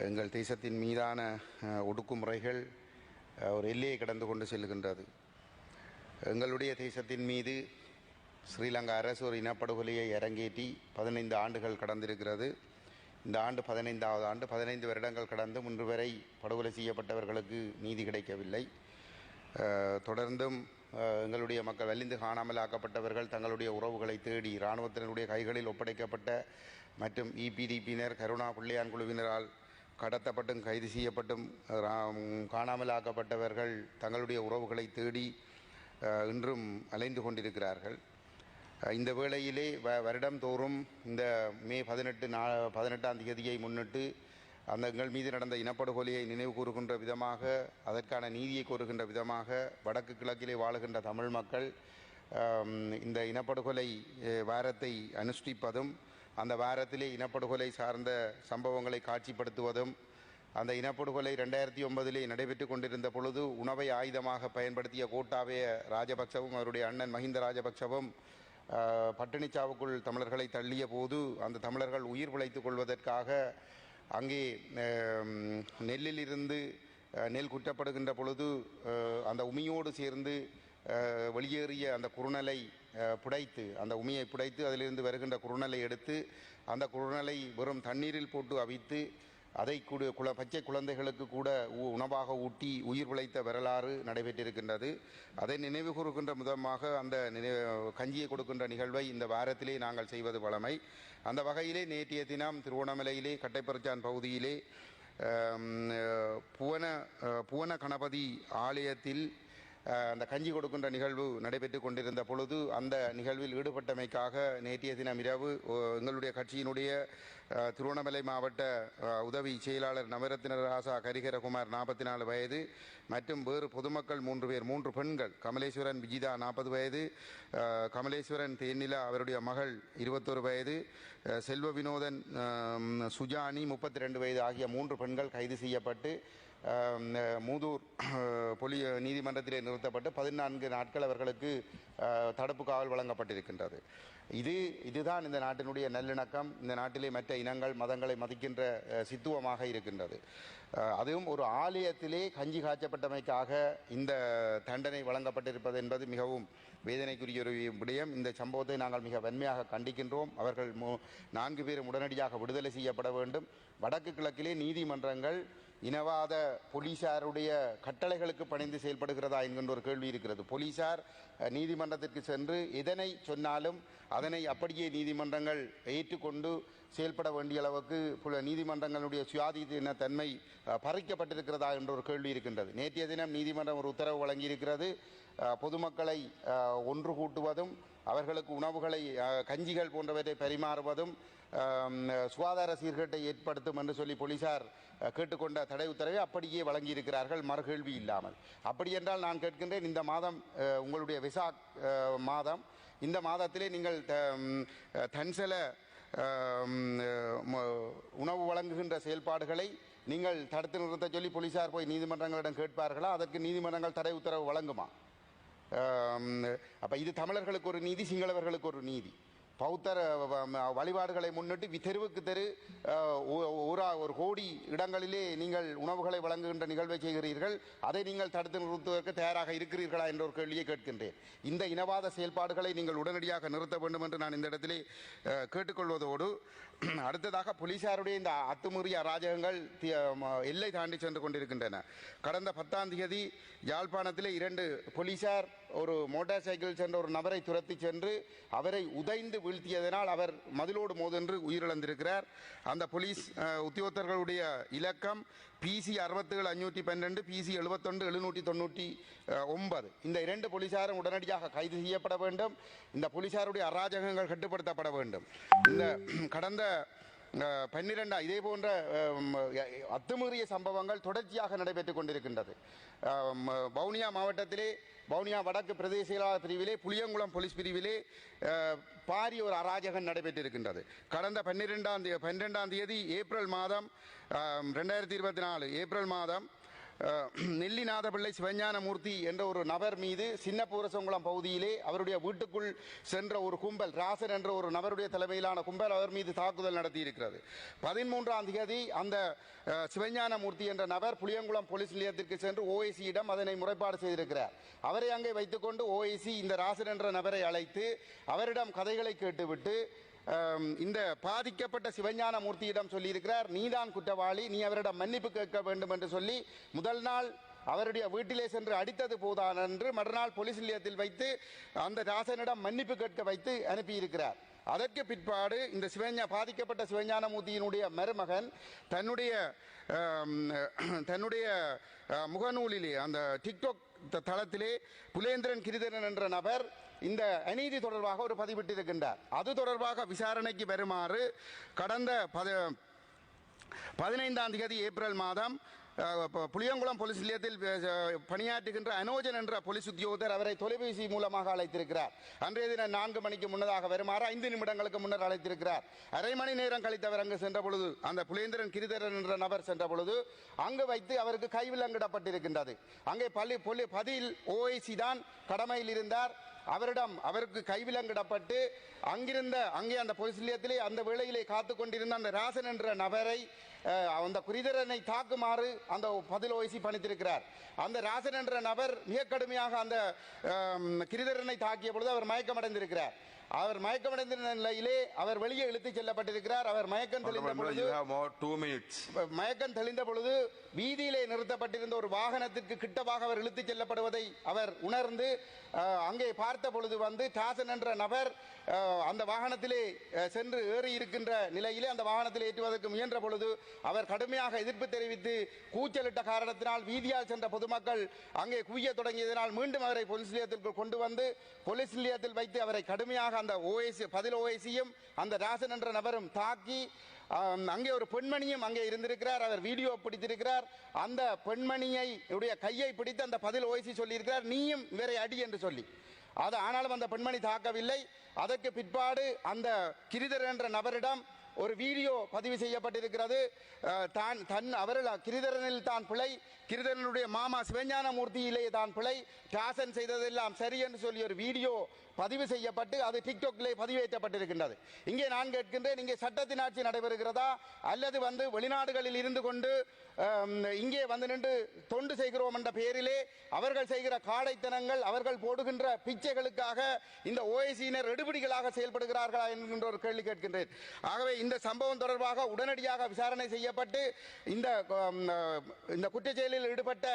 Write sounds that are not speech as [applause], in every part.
எங்கள் தேசத்தின் மீதான ஒடுக்குமுறைகள் ஒரு எல்லையை கடந்து கொண்டு செல்கின்றது. எங்களுடைய தேசத்தின் மீது ஸ்ரீலங்கா அரசு ஒரு இனப்படுகொலையை அரங்கேற்றி பதினைந்து ஆண்டுகள் கடந்திருக்கிறது. இந்த ஆண்டு பதினைந்தாவது ஆண்டு பதினைந்து வருடங்கள் கடந்து முன்று வரை படுகொலை செய்யப்பட்டவர்களுக்கு நீதி கிடைக்கவில்லை. தொடர்ந்தும் எங்களுடைய மக்கள் வலிந்து காணாமல் ஆக்கப்பட்டவர்கள் தங்களுடைய உறவுகளை தேடி இராணுவத்தினருடைய கைகளில் ஒப்படைக்கப்பட்ட மற்றும் இபிடிபியினர் கருணா பிள்ளையான் குழுவினரால் கடத்தப்பட்டும் கைது செய்யப்பட்டும் ரா- காணாமல் ஆக்கப்பட்டவர்கள் தங்களுடைய உறவுகளை தேடி இன்றும் அலைந்து கொண்டிருக்கிறார்கள். இந்த வேளையிலே வ வருடந்தோறும் இந்த மே பதினெட்டு நா பதினெட்டாம் தேதியை முன்னிட்டு அந்த எங்கள் மீது நடந்த இனப்படுகொலையை நினைவு கூறுகின்ற விதமாக அதற்கான நீதியை கோருகின்ற விதமாக வடக்கு கிழக்கிலே வாழுகின்ற தமிழ் மக்கள் இந்த இனப்படுகொலை வாரத்தை அனுஷ்டிப்பதும் அந்த வாரத்திலே இனப்படுகொலை சார்ந்த சம்பவங்களை காட்சிப்படுத்துவதும் அந்த இனப்படுகொலை ரெண்டாயிரத்தி ஒன்பதிலே நடைபெற்று கொண்டிருந்த பொழுது உணவை ஆயுதமாக பயன்படுத்திய கோட்டாபய ராஜபக்சவும் அவருடைய அண்ணன் மஹிந்த ராஜபக்சவும் பட்டினிச்சாவுக்குள் தமிழர்களை தள்ளிய போது அந்த தமிழர்கள் உயிர் பிழைத்துக் கொள்வதற்காக அங்கே நெல்லிலிருந்து நெல் குற்றப்படுகின்ற பொழுது அந்த உமியோடு சேர்ந்து வெளியேறிய அந்த குறுநலை புடைத்து அந்த உமியை புடைத்து அதிலிருந்து வருகின்ற குறுநலை எடுத்து அந்த குறுநலை வெறும் தண்ணீரில் போட்டு அவித்து அதை கூட குல பச்சை குழந்தைகளுக்கு கூட உ- உணவாக ஊட்டி உயிர் பிழைத்த வரலாறு நடைபெற்றிருக்கின்றது. அதை நினைவு கூறுகின்ற விதமாக அந்த நினை கஞ்சியை கொடுக்கின்ற நிகழ்வை இந்த வாரத்திலே நாங்கள் செய்வது வழமை அந்த வகையிலே நேற்றைய தினம் திருவோணமலையிலே கட்டைப்பரச்சான் பகுதியிலே புவன புவன கணபதி ஆலயத்தில் அந்த கஞ்சி கொடுக்கின்ற நிகழ்வு நடைபெற்று கொண்டிருந்த பொழுது அந்த நிகழ்வில் ஈடுபட்டமைக்காக நேற்றைய தினம் இரவு எங்களுடைய கட்சியினுடைய திருவண்ணாமலை மாவட்ட உதவி செயலாளர் நவரத்தின ராசா கரிகரகுமார் நாற்பத்தி நாலு வயது மற்றும் வேறு பொதுமக்கள் மூன்று பேர் மூன்று பெண்கள் கமலேஸ்வரன் விஜிதா நாற்பது வயது கமலேஸ்வரன் தேனிலா அவருடைய மகள் இருபத்தொரு வயது செல்வ வினோதன் சுஜானி முப்பத்தி ரெண்டு வயது ஆகிய மூன்று பெண்கள் கைது செய்யப்பட்டு மூதூர் பொலி நீதிமன்றத்திலே நிறுத்தப்பட்டு பதினான்கு நாட்கள் அவர்களுக்கு தடுப்பு காவல் வழங்கப்பட்டிருக்கின்றது. இது இதுதான் இந்த நாட்டினுடைய நல்லிணக்கம். இந்த நாட்டிலே மற்ற இனங்கள் மதங்களை மதிக்கின்ற சித்துவமாக இருக்கின்றது. அதுவும் ஒரு ஆலயத்திலே கஞ்சி காய்ச்சப்பட்டமைக்காக இந்த தண்டனை வழங்கப்பட்டிருப்பது என்பது மிகவும் வேதனைக்குரிய ஒரு விடயம். இந்த சம்பவத்தை நாங்கள் மிக வன்மையாக கண்டிக்கின்றோம். அவர்கள் மு- நான்கு பேரும் உடனடியாக விடுதலை செய்யப்பட வேண்டும். வடக்கு கிழக்கிலே நீதிமன்றங்கள் இனவாத போலீசாருடைய கட்டளைகளுக்கு பணிந்து செயல்படுகிறதா என்கின்ற ஒரு கேள்வி இருக்கிறது. போலீசார் நீதிமன்றத்திற்கு சென்று எதனை சொன்னாலும் அதனை அப்படியே நீதிமன்றங்கள் ஏற்றுக்கொண்டு செயல்பட வேண்டிய அளவுக்கு புல- நீதிமன்றங்களுடைய சுயாதீன தன்மை பறிக்கப்பட்டிருக்கிறதா என்ற ஒரு கேள்வி இருக்கின்றது. நேற்றைய தினம் நீதிமன்றம் ஒரு உத்தரவு வழங்கியிருக்கிறது. பொதுமக்களை ஒன்று கூட்டுவதும் அவர்களுக்கு உணவுகளை கஞ்சிகள் போன்றவற்றை பரிமாறுவதும் சுகாதார சீர்கேட்டை ஏற்படுத்தும் என்று சொல்லி போலீசார் கேட்டுக்கொண்ட தடை உத்தரவை அப்படியே வழங்கியிருக்கிறார்கள். மறுகேள்வி இல்லாமல். அப்படி என்றால் நான் கேட்கின்றேன் இந்த மாதம் உங்களுடைய விசாக் மாதம் இந்த மாதத்திலே நீங்கள் த- தன்சல உணவு வழங்குகின்ற செயல்பாடுகளை நீங்கள் தடுத்து நிறுத்த சொல்லி போலீசார் போய் நீதிமன்றங்களிடம் கேட்பார்களா? அதற்கு நீதிமன்றங்கள் தடை உத்தரவு வழங்குமா? அப்போ இது தமிழர்களுக்கு ஒரு நீதி சிங்களவர்களுக்கு ஒரு நீதி. பௌத்தர் வழிபாடுகளை முன்னிட்டு வி- தெருவுக்கு தெரு ஒரு ஒரு கோடி இடங்களிலே நீங்கள் உணவுகளை வழங்குகின்ற நிகழ்வை செய்கிறீர்கள். அதை நீங்கள் தடுத்து நிறுத்துவதற்கு தயாராக இருக்கிறீர்களா என்ற ஒரு கேள்வியை கேட்கின்றேன். இந்த இனவாத செயல்பாடுகளை நீங்கள் உடனடியாக நிறுத்த வேண்டும் என்று நான் இந்த இடத்திலே கேட்டுக்கொள்வதோடு அடுத்ததாக போலீசாருடைய இந்த அத்துமீறிய அராஜகங்கள் ம- எல்லை தாண்டி சென்று கொண்டிருக்கின்றன. கடந்த பத்தாம் தேதி யாழ்ப்பாணத்தில் இரண்டு போலீசார் ஒரு மோட்டார் சைக்கிள் சென்ற ஒரு நபரை துரத்தி சென்று அவரை உதைந்து வீழ்த்தியதனால் அவர் மதிலோடு மோதென்று உயிரிழந்திருக்கிறார். அந்த போலீஸ் உத்தியோகத்தர்களுடைய இலக்கம் பிசி அறுபத்தேழு அஞ்சூற்றி பன்னெண்டு பிசி எழுபத்தொன்று எழுநூற்றி தொண்ணூற்றி ஒன்பது. இந்த இரண்டு போலீசாரும் உடனடியாக கைது செய்யப்பட வேண்டும். இந்த போலீசாருடைய அராஜகங்கள் கட்டுப்படுத்தப்பட வேண்டும். இந்த [clears throat] கடந்த பன்னிரெண்டா இதே போன்ற அத்துமீறிய சம்பவங்கள் தொடர்ச்சியாக நடைபெற்றுக் கொண்டிருக்கின்றது. ம- வவுனியா மாவட்டத்திலே வவுனியா வடக்கு பிரதேச செயலாளர் பிரிவிலே புளியங்குளம் போலீஸ் பிரிவிலே பாரிய ஒரு அராஜகம் நடைபெற்றிருக்கின்றது. கடந்த பன்னிரெண்டாம் தேதி பன்னிரெண்டாம் தேதி ஏப்ரல் மாதம் ரெண்டாயிரத்தி இருபத்தி நாலு ஏப்ரல் மாதம் நெல்லிநாதபிள்ளை சிவஞானமூர்த்தி என்ற ஒரு நபர் மீது சின்ன பூரசங்குளம் பகுதியிலே அவருடைய வீட்டுக்குள் சென்ற ஒரு கும்பல் ராசன் என்ற ஒரு நபருடைய தலைமையிலான கும்பல் அவர் மீது தாக்குதல் நடத்தியிருக்கிறது. பதிமூன்றாம் தேதி அந்த சிவஞானமூர்த்தி என்ற நபர் புளியங்குளம் போலீஸ் நிலையத்திற்கு சென்று ஓஐசியிடம் அதனை முறைப்பாடு செய்திருக்கிறார். அவரை அங்கே வைத்துக்கொண்டு ஓஐசி இந்த ராசன் என்ற நபரை அழைத்து அவரிடம் கதைகளை கேட்டுவிட்டு இந்த பாதிக்கப்பட்ட சிவஞான மூர்த்தியிடம் சொல்லியிருக்கிறார் நீதான் குற்றவாளி நீ அவரிடம் மன்னிப்பு கேட்க வேண்டும் என்று சொல்லி முதல் நாள் அவருடைய வீட்டிலே சென்று அடித்தது போதான் என்று மறுநாள் போலீஸ் நிலையத்தில் வைத்து அந்த ராசனிடம் மன்னிப்பு கேட்க வைத்து அனுப்பியிருக்கிறார். அதற்கு பிற்பாடு இந்த சிவஞா பாதிக்கப்பட்ட சிவஞானமூர்த்தியினுடைய மருமகன் தன்னுடைய தன்னுடைய முகநூலிலே அந்த டிக்டாக் த- தளத்திலே புலேந்திரன் கிரிதரன் என்ற நபர் இந்த அநீதி தொடர்பாக ஒரு பதிவிட்டிருக்கின்றார். அது தொடர்பாக விசாரணைக்கு வருமாறு கடந்த பத பதினைந்தாம் தேதி ஏப்ரல் மாதம் புளியங்குளம் போலீஸ் நிலையத்தில் பணியாற்றுகின்ற அனோஜன் என்ற போலீஸ் உத்தியோகத்தர் அவரை தொலைபேசி மூலமாக அழைத்திருக்கிறார். அன்றைய தினம் நான்கு மணிக்கு முன்னதாக வருமாறு ஐந்து நிமிடங்களுக்கு முன்னர் அழைத்திருக்கிறார். அரை மணி நேரம் கழித்து அவர் அங்கு சென்ற பொழுது அந்த புலேந்திரன் கிரிதரன் என்ற நபர் சென்ற பொழுது அங்கு வைத்து அவருக்கு கைவிலங்கிடப்பட்டிருக்கின்றது. அங்கே பள்ளி பதில் ஓஐசி தான் கடமையில் இருந்தார். அவரிடம் அவருக்கு கைவிலங்கிடப்பட்டு அங்கிருந்த அங்கே அந்த நிலையத்திலே அந்த வேளையிலே காத்து கொண்டிருந்த அந்த ராசன் என்ற நபரை அந்த குறிதரனை தாக்குமாறு அந்த பதில் ஓய்சி பணித்திருக்கிறார். அந்த ராசன் என்ற நபர் மிக கடுமையாக அந்த கிரிதரனை தாக்கிய பொழுது அவர் மயக்கமடைந்திருக்கிறார். அவர் மயக்கமடைந்த நிலையிலே அவர் வெளியே இழுத்துச் செல்லப்பட்டிருக்கிறார். அவர் மயக்கம் தெளிந்த பொழுது. மயக்கம் தெளிந்த பொழுது வீதியிலே நிறுத்தப்பட்டிருந்த ஒரு வாகனத்திற்கு கிட்டவாக அவர் இழுத்துச் செல்லப்படுவதை அவர் உணர்ந்து அங்கே பார்த்த பொழுது வந்து டாசன் என்ற நபர் அந்த வாகனத்திலே சென்று ஏறி இருக்கின்ற நிலையிலே அந்த வாகனத்தில் ஏற்றுவதற்கு முயன்ற பொழுது அவர் கடுமையாக எதிர்ப்பு தெரிவித்து கூச்சலிட்ட காரணத்தினால் வீதியால் சென்ற பொதுமக்கள் அங்கே குவிய தொடங்கியதனால் மீண்டும் அவரை போலீஸ் நிலையத்திற்கு கொண்டு வந்து போலீஸ் நிலையத்தில் வைத்து அவரை கடுமையாக அந்த ஓஎசி பதில் ஓஎசியும் அந்த ராசன் என்ற நபரும் தாக்கி அங்கே ஒரு பெண்மணியும் அங்கே இருந்திருக்கிறார். அவர் வீடியோ பிடித்திருக்கிறார். அந்த பெண்மணியை உடைய கையை பிடித்து அந்த பதில் ஓய்சி சொல்லியிருக்கிறார். நீயும் இவரை அடி என்று சொல்லி. அது ஆனாலும் அந்த பெண்மணி தாக்கவில்லை. அதற்கு பிற்பாடு அந்த கிரிதர் என்ற நபரிடம் ஒரு வீடியோ பதிவு செய்யப்பட்டிருக்கிறது. தான் தன் அவர்கள் கிரிதரனில் தான் பிழை கிரிதரனுடைய மாமா சிவஞானமூர்த்தியிலே தான் பிழை டாசன் செய்ததெல்லாம் சரி என்று சொல்லி ஒரு வீடியோ பதிவு செய்யப்பட்டு அது டிக்டாக்லே பதிவேற்றப்பட்டிருக்கின்றது. இங்கே நான் கேட்கின்றேன் இங்கே சட்டத்தின் ஆட்சி நடைபெறுகிறதா? அல்லது வந்து வெளிநாடுகளில் இருந்து கொண்டு இங்கே வந்து நின்று தொண்டு செய்கிறோம் என்ற பெயரிலே அவர்கள் செய்கிற காடைத்தனங்கள் அவர்கள் போடுகின்ற பிச்சைகளுக்காக இந்த ஓஎசியினர் எடுபிடிகளாக செயல்படுகிறார்களா என்கின்ற ஒரு கேள்வி கேட்கின்றேன். ஆகவே இந்த சம்பவம் தொடர்பாக உடனடியாக விசாரணை செய்யப்பட்டு இந்த இந்த குற்றச்செயலில் ஈடுபட்ட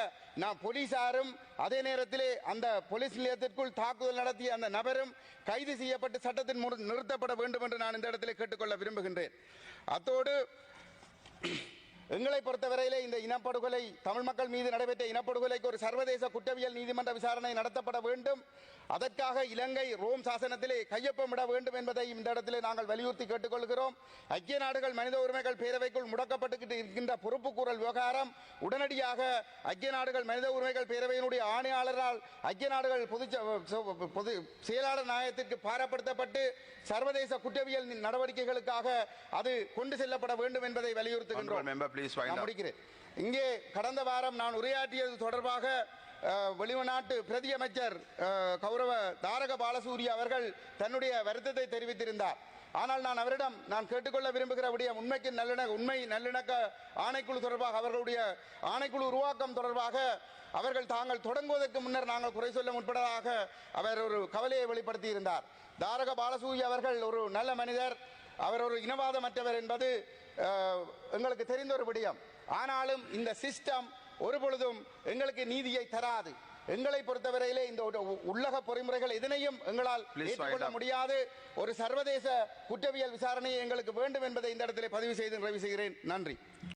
நான் போலீசாரும் அதே நேரத்திலே அந்த போலீஸ் நிலையத்திற்குள் தாக்குதல் நடத்திய அந்த நபரும் கைது செய்யப்பட்டு சட்டத்தின் முன் நிறுத்தப்பட வேண்டும் என்று நான் இந்த இடத்திலே கேட்டுக்கொள்ள விரும்புகின்றேன். அத்தோடு எங்களை பொறுத்தவரையிலே இந்த இனப்படுகொலை தமிழ் மக்கள் மீது நடைபெற்ற இனப்படுகொலைக்கு ஒரு சர்வதேச குற்றவியல் நீதிமன்ற விசாரணை நடத்தப்பட வேண்டும். அதற்காக இலங்கை ரோம் சாசனத்திலே கையொப்பமிட வேண்டும் என்பதை இந்த இடத்திலே நாங்கள் வலியுறுத்தி கேட்டுக்கொள்கிறோம். ஐக்கிய நாடுகள் மனித உரிமைகள் பேரவைக்குள் முடக்கப்பட்டு இருக்கின்ற பொறுப்புக்கூறல் விவகாரம் உடனடியாக ஐக்கிய நாடுகள் மனித உரிமைகள் பேரவையினுடைய ஆணையாளரால் ஐக்கிய நாடுகள் பொது பொது செயலாளர் நாயகத்திற்கு பாரப்படுத்தப்பட்டு சர்வதேச குற்றவியல் நடவடிக்கைகளுக்காக அது கொண்டு செல்லப்பட வேண்டும் என்பதை வலியுறுத்துகின்றோம். Wind நான். முடிக்கிறேன். இங்கே கடந்த வாரம் நான் உரையாற்றியது தொடர்பாக வெளிநாட்டு பிரதியமைச்சர் கௌரவ தாரக பாலசூரிய அவர்கள் தன்னுடைய வருத்தத்தை தெரிவித்திருந்தார். ஆனால் நான் அவரிடம் நான் கேட்டுக்கொள்ள விரும்புகிற விடயம் உண்மைக்கு நல்லிணக்க உண்மை நல்லிணக்க ஆணைக்குழு தொடர்பாக அவர்களுடைய ஆணைக்குழு உருவாக்கம் தொடர்பாக அவர்கள் தாங்கள் தொடங்குவதற்கு முன்னர் நாங்கள் குறை சொல்ல முற்பட்டதாக அவர் ஒரு கவலையை வெளிப்படுத்தி இருந்தார் தாரக பாலசூரி அவர்கள் ஒரு நல்ல மனிதர். அவர் ஒரு இனவாதமற்றவர் என்பது எங்களுக்கு தெரிந்த ஒரு விடயம். ஆனாலும் இந்த சிஸ்டம் ஒரு பொழுதும் எங்களுக்கு நீதியை தராது. எங்களை பொறுத்தவரையிலே இந்த உள்ளக பொறிமுறைகள் எதனையும் எங்களால் ஏற்றுக்கொள்ள. முடியாது. ஒரு சர்வதேச குற்றவியல் விசாரணையை எங்களுக்கு வேண்டும் என்பதை இந்த இடத்திலே பதிவு செய்து நிறைவு செய்கிறேன். நன்றி.